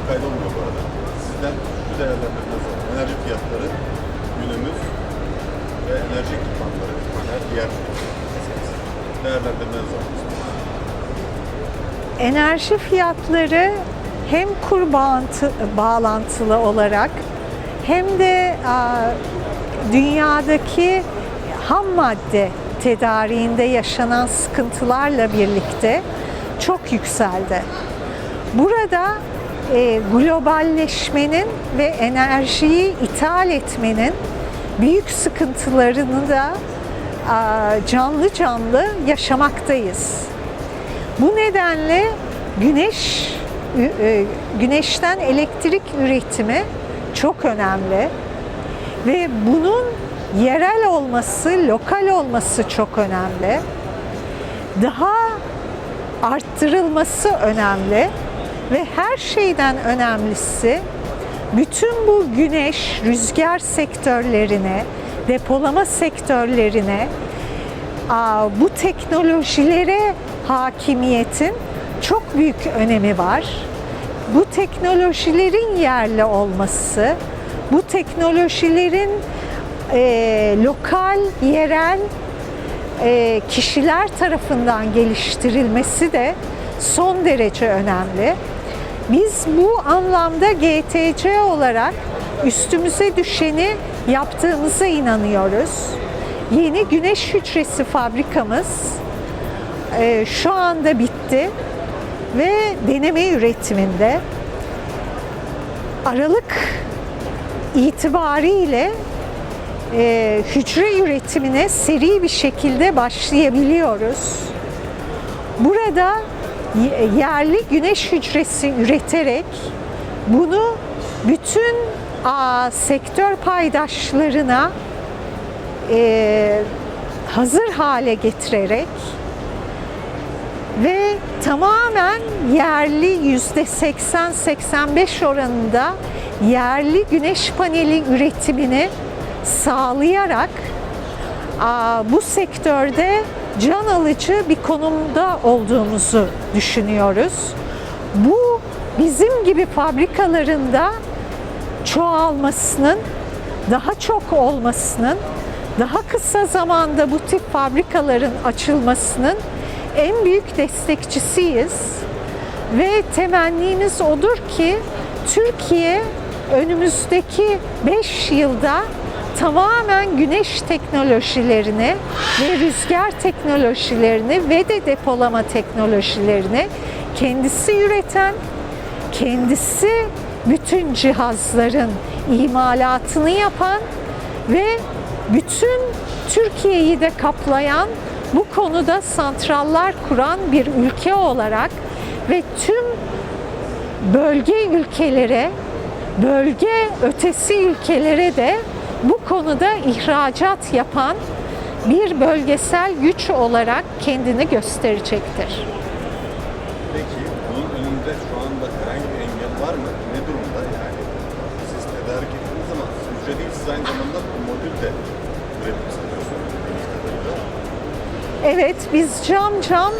sesim kaydolmuyor bu arada. Sizden şu değerlendirmeniz var. Enerji fiyatları günümüz ve enerji ekipmanları, her diğer. Değerlendirmeniz var. Enerji fiyatları hem kur bağıntı, bağlantılı olarak hem de a, dünyadaki ham madde tedariğinde yaşanan sıkıntılarla birlikte çok yükseldi. Burada e, globalleşmenin ve enerjiyi ithal etmenin büyük sıkıntılarını da a, canlı canlı yaşamaktayız. Bu nedenle güneş e, güneşten elektrik üretimi çok önemli ve bunun yerel olması, lokal olması çok önemli. Daha arttırılması önemli ve her şeyden önemlisi bütün bu güneş, rüzgar sektörlerine, depolama sektörlerine bu teknolojilere hakimiyetin çok büyük önemi var. Bu teknolojilerin yerli olması, bu teknolojilerin e, lokal, yerel e, kişiler tarafından geliştirilmesi de son derece önemli. Biz bu anlamda GTC olarak üstümüze düşeni yaptığımıza inanıyoruz. Yeni güneş hücresi fabrikamız e, şu anda bitti ve deneme üretiminde. Aralık itibariyle e, hücre üretimine seri bir şekilde başlayabiliyoruz. Burada yerli güneş hücresi üreterek bunu bütün a, sektör paydaşlarına e, hazır hale getirerek ve tamamen yerli yüzde 80-85 oranında yerli güneş paneli üretimini sağlayarak bu sektörde can alıcı bir konumda olduğumuzu düşünüyoruz. Bu bizim gibi fabrikalarında çoğalmasının, daha çok olmasının, daha kısa zamanda bu tip fabrikaların açılmasının en büyük destekçisiyiz. Ve temennimiz odur ki Türkiye önümüzdeki 5 yılda tamamen güneş teknolojilerini ve rüzgar teknolojilerini ve de depolama teknolojilerini kendisi üreten, kendisi bütün cihazların imalatını yapan ve bütün Türkiye'yi de kaplayan bu konuda santrallar kuran bir ülke olarak ve tüm bölge ülkelere, bölge ötesi ülkelere de bu konuda ihracat yapan bir bölgesel güç olarak kendini gösterecektir. Peki bunun önünde şu anda herhangi bir engel var mı? Ne durumda yani? Siz tedarik ettiğiniz zaman hücre değil siz aynı zamanda modül de. Evet, biz cam cam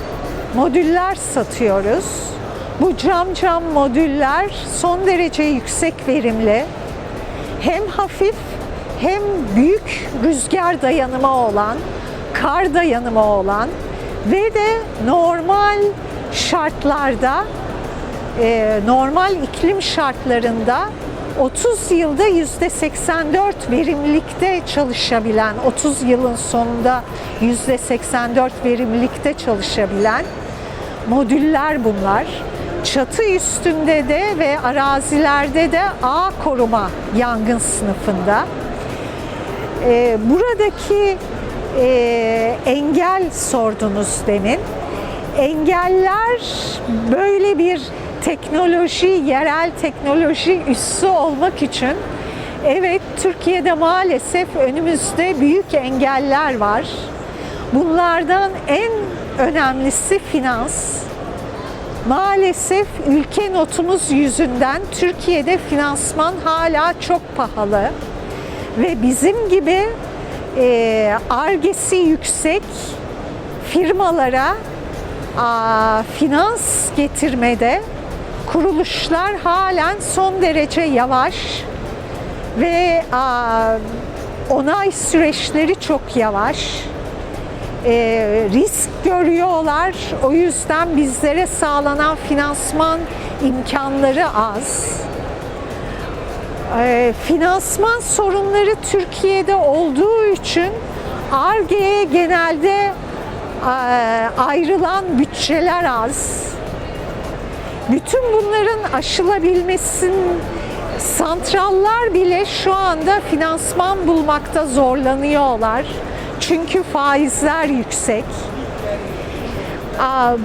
modüller satıyoruz. Bu cam cam modüller son derece yüksek verimli. Hem hafif hem büyük rüzgar dayanımı olan, kar dayanımı olan ve de normal şartlarda, e, normal iklim şartlarında 30 yılda yüzde 84 verimlilikte çalışabilen, 30 yılın sonunda yüzde 84 verimlilikte çalışabilen modüller bunlar. Çatı üstünde de ve arazilerde de A koruma yangın sınıfında. Ee, buradaki e, engel sordunuz demin. Engeller böyle bir teknoloji, yerel teknoloji üssü olmak için evet Türkiye'de maalesef önümüzde büyük engeller var. Bunlardan en önemlisi finans. maalesef ülke notumuz yüzünden Türkiye'de finansman hala çok pahalı ve bizim gibi e, argesi yüksek firmalara a, finans getirmede kuruluşlar halen son derece yavaş ve a, onay süreçleri çok yavaş. E, risk görüyorlar. O yüzden bizlere sağlanan finansman imkanları az. E, finansman sorunları Türkiye'de olduğu için ARGE'ye genelde e, ayrılan bütçeler az. Bütün bunların aşılabilmesinin santrallar bile şu anda finansman bulmakta zorlanıyorlar. Çünkü faizler yüksek.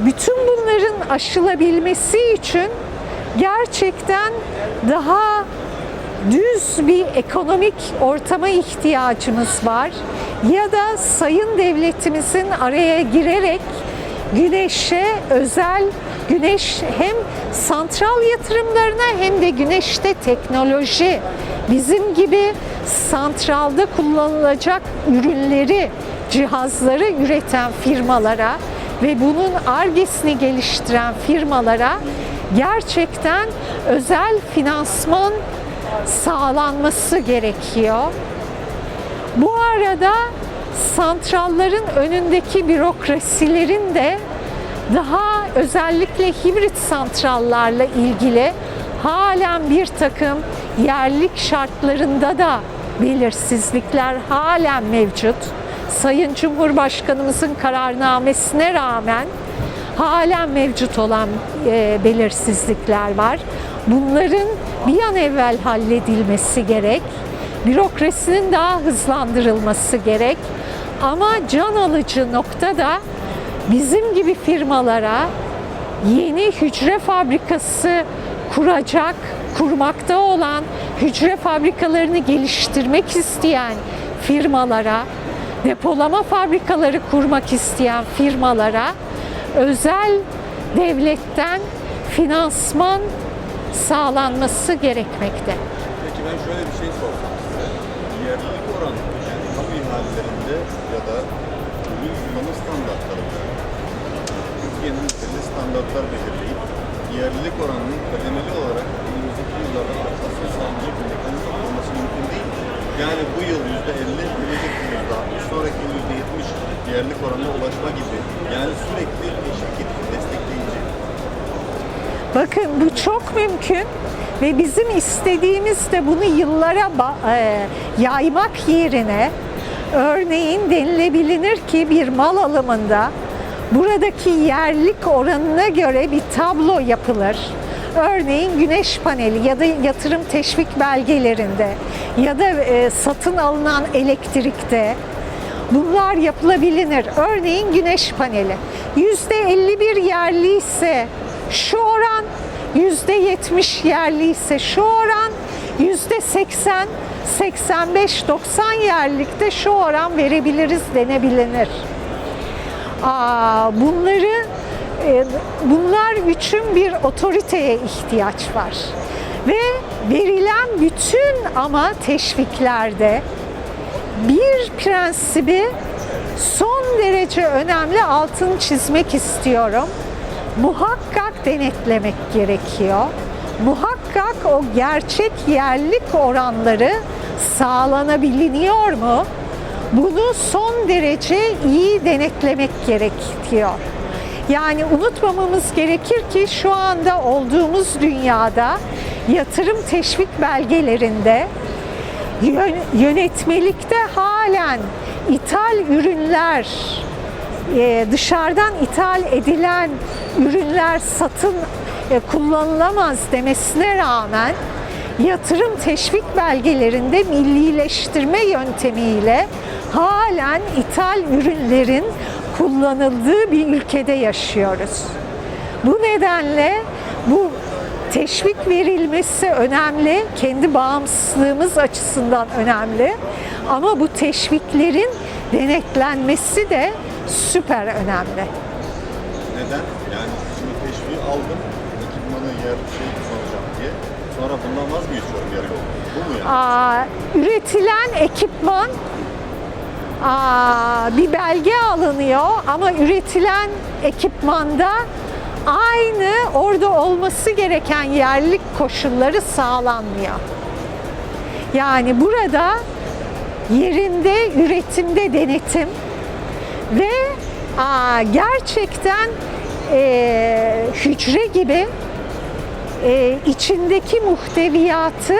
Bütün bunların aşılabilmesi için gerçekten daha düz bir ekonomik ortama ihtiyacımız var. Ya da sayın devletimizin araya girerek güneşe özel güneş hem santral yatırımlarına hem de güneşte teknoloji bizim gibi santralda kullanılacak ürünleri, cihazları üreten firmalara ve bunun argesini geliştiren firmalara gerçekten özel finansman sağlanması gerekiyor. Bu arada santralların önündeki bürokrasilerin de daha özellikle hibrit santrallarla ilgili halen bir takım yerlik şartlarında da belirsizlikler halen mevcut. Sayın Cumhurbaşkanımızın kararnamesine rağmen halen mevcut olan e, belirsizlikler var. Bunların bir an evvel halledilmesi gerek. Bürokrasinin daha hızlandırılması gerek. Ama can alıcı nokta da bizim gibi firmalara yeni hücre fabrikası kuracak, kurmakta olan hücre fabrikalarını geliştirmek isteyen firmalara, depolama fabrikaları kurmak isteyen firmalara özel devletten finansman sağlanması gerekmekte. Peki ben şöyle bir şey sorsam size. Yerlilik oranı yani kamu ihalelerinde ya da ürün kullanım standartlarında Türkiye'nin belli standartlar belirleyip yerlilik oranının kademeli olarak önümüzdeki yıllarda artmasını sağlayacak bir mekanizma olması mümkün değil. Yani bu yıl yüzde elli, gelecek yıl sonraki yıl yüzde yetmiş yerlilik oranına ulaşma gibi. Yani sürekli eşitlik, destekleyici. Bakın bu çok mümkün ve bizim istediğimiz de bunu yıllara e, yaymak yerine örneğin denilebilir ki bir mal alımında buradaki yerlik oranına göre bir tablo yapılır. Örneğin güneş paneli ya da yatırım teşvik belgelerinde ya da e, satın alınan elektrikte Bunlar yapılabilir. Örneğin güneş paneli. Yüzde 51 yerli ise şu 70 yerli ise şu oran, yüzde 80, 85, 90 yerlikte şu oran verebiliriz denebilir. Aa, bunları e, bunlar üçün bir otoriteye ihtiyaç var. Ve verilen bütün ama teşviklerde bir prensibi son derece önemli altını çizmek istiyorum. Muhakkak denetlemek gerekiyor. Muhakkak o gerçek yerlik oranları sağlanabiliyor mu? Bunu son derece iyi denetlemek gerekiyor. Yani unutmamamız gerekir ki şu anda olduğumuz dünyada yatırım teşvik belgelerinde Yön- yönetmelikte halen ithal ürünler, e, dışarıdan ithal edilen ürünler satın e, kullanılamaz demesine rağmen yatırım teşvik belgelerinde millileştirme yöntemiyle halen ithal ürünlerin kullanıldığı bir ülkede yaşıyoruz. Bu nedenle bu teşvik verilmesi önemli, kendi bağımsızlığımız açısından önemli. Ama bu teşviklerin denetlenmesi de süper önemli. Neden? Yani şimdi teşviği aldım. Ekipmanı yer şey kullanacağım diye. Sonra bundan vazgeçiyorum yarı yolda. Bu mu yani? Aa, üretilen ekipman aa, bir belge alınıyor ama üretilen ekipmanda aynı orada olması gereken yerlik koşulları sağlanmıyor. Yani burada yerinde üretimde denetim ve aa, gerçekten eee, hücre gibi e, içindeki muhteviyatı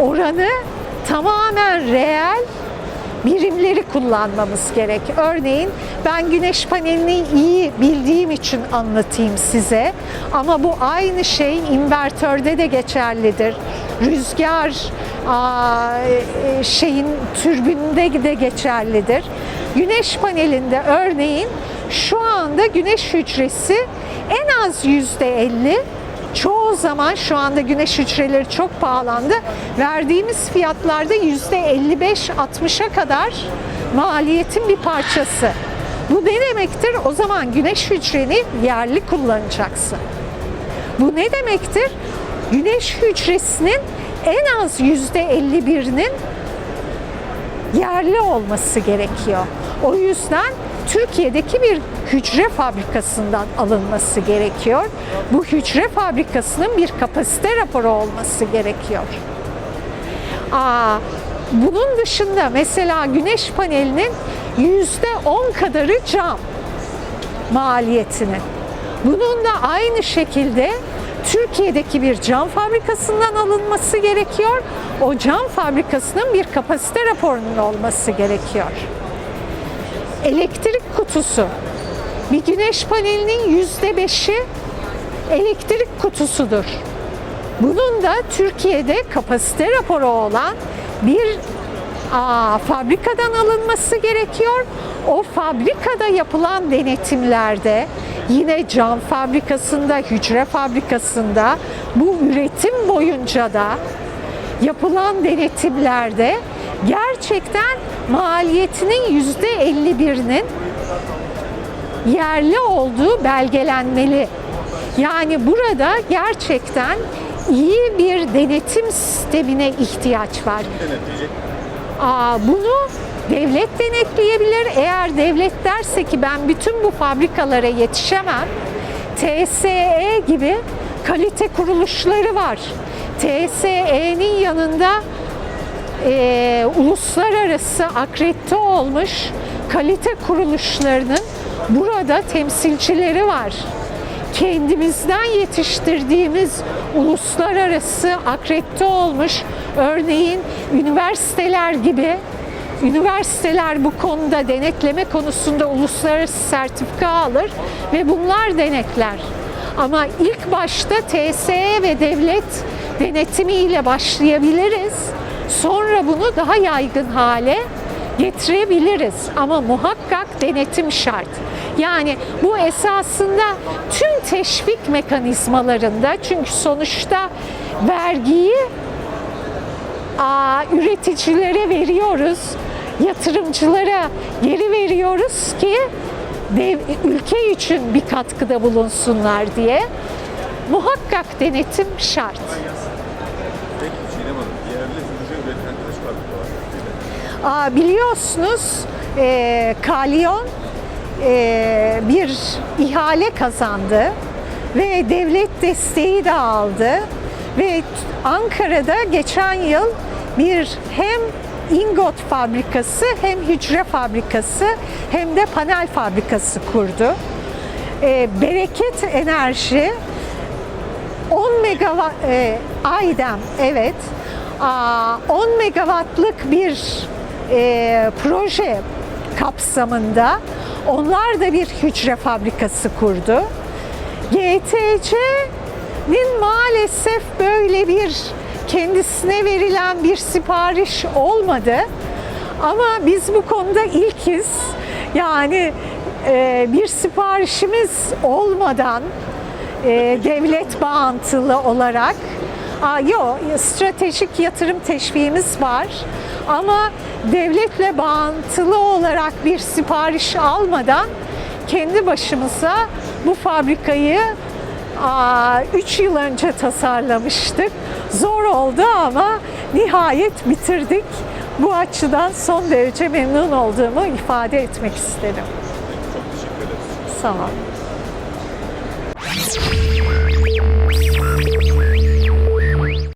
oranı tamamen reel birimleri kullanmamız gerek. Örneğin ben güneş panelini iyi bildiğim için anlatayım size. Ama bu aynı şey invertörde de geçerlidir. Rüzgar aa, e, şeyin türbünde de geçerlidir. Güneş panelinde örneğin şu anda güneş hücresi en az yüzde elli çoğu zaman şu anda güneş hücreleri çok pahalandı. Verdiğimiz fiyatlarda yüzde 55-60'a kadar maliyetin bir parçası. Bu ne demektir? O zaman güneş hücreni yerli kullanacaksın. Bu ne demektir? Güneş hücresinin en az yüzde 51'inin yerli olması gerekiyor. O yüzden Türkiye'deki bir hücre fabrikasından alınması gerekiyor. Bu hücre fabrikasının bir kapasite raporu olması gerekiyor. Aa, bunun dışında mesela güneş panelinin yüzde 10 kadarı cam maliyetinin. Bunun da aynı şekilde Türkiye'deki bir cam fabrikasından alınması gerekiyor. O cam fabrikasının bir kapasite raporunun olması gerekiyor. Elektrik kutusu. Bir güneş panelinin yüzde beşi elektrik kutusudur. Bunun da Türkiye'de kapasite raporu olan bir aa, fabrikadan alınması gerekiyor. O fabrikada yapılan denetimlerde yine cam fabrikasında, hücre fabrikasında bu üretim boyunca da yapılan denetimlerde gerçekten maliyetinin yüzde 51'inin yerli olduğu belgelenmeli. Yani burada gerçekten iyi bir denetim sistemine ihtiyaç var. Aa, bunu devlet denetleyebilir. Eğer devlet derse ki ben bütün bu fabrikalara yetişemem, TSE gibi kalite kuruluşları var. TSE'nin yanında e, uluslararası akredite olmuş kalite kuruluşlarının burada temsilcileri var. Kendimizden yetiştirdiğimiz uluslararası akredite olmuş örneğin üniversiteler gibi üniversiteler bu konuda denetleme konusunda uluslararası sertifika alır ve bunlar denetler. Ama ilk başta TSE ve devlet denetimiyle başlayabiliriz. Sonra bunu daha yaygın hale getirebiliriz ama muhakkak denetim şart. Yani bu esasında tüm teşvik mekanizmalarında çünkü sonuçta vergiyi aa, üreticilere veriyoruz, yatırımcılara geri veriyoruz ki dev, ülke için bir katkıda bulunsunlar diye muhakkak denetim şart. Aa, biliyorsunuz e, Kalyon e, bir ihale kazandı ve devlet desteği de aldı ve Ankara'da geçen yıl bir hem ingot fabrikası hem hücre fabrikası hem de panel fabrikası kurdu. E, Bereket Enerji 10 megawatt e, Aydem evet Aa, 10 megawattlık bir e, proje kapsamında onlar da bir hücre fabrikası kurdu. GTC'nin maalesef böyle bir kendisine verilen bir sipariş olmadı. Ama biz bu konuda ilkiz. Yani e, bir siparişimiz olmadan e, devlet bağıntılı olarak Aa, yok, stratejik yatırım teşviğimiz var ama devletle bağıntılı olarak bir sipariş almadan kendi başımıza bu fabrikayı 3 yıl önce tasarlamıştık. Zor oldu ama nihayet bitirdik. Bu açıdan son derece memnun olduğumu ifade etmek isterim. Çok teşekkür ederiz. Sağ ol.